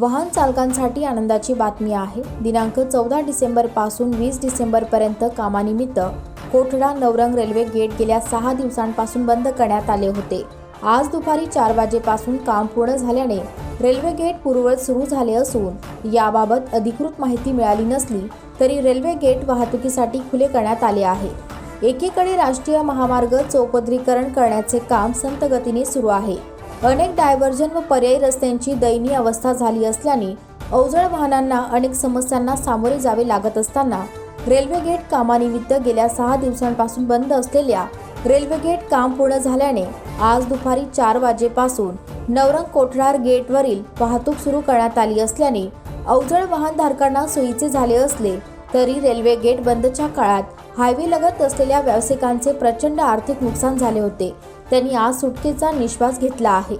वाहन चालकांसाठी आनंदाची बातमी आहे. दिनांक चौदा डिसेंबरपासून वीस डिसेंबर पर्यंत कामानिमित्त कोठडा नवरंग रेल्वे गेट गेल्या सहा दिवसांपासून बंद करण्यात आले होते. आज दुपारी चार वाजेपासून काम पूर्ण झाल्याने रेल्वे गेट पूर्ववत सुरू झाले असून याबाबत अधिकृत माहिती मिळाली नसली तरी रेल्वे गेट वाहतुकीसाठी खुले करण्यात आले आहे. एकीकडे राष्ट्रीय महामार्ग चौपदरीकरण करण्याचे काम संत गतीने सुरू आहे. अनेक डायव्हर्जन व पर्यायी रस्त्यांची दयनीय अवस्था झाली असल्याने अवजड वाहनांना अनेक समस्यांना सामोरे जावे लागत असताना रेल्वे गेट कामानिमित्त गेल्या सहा दिवसांपासून बंद असलेल्या रेल्वे गेट काम पूर्ण झाल्याने आज दुपारी चार वाजेपासून नवरंग कोठरार गेटवरील वाहतूक सुरू करण्यात आली असल्याने अवजड वाहनधारकांना सोयीचे झाले असले तरी रेल्वे गेट बंदच्या काळात हायवे लगत असलेल्या व्यावसायिकांचे प्रचंड आर्थिक नुकसान झाले होते. त्यांनी आज सुटकेचा निश्वास घेतला आहे.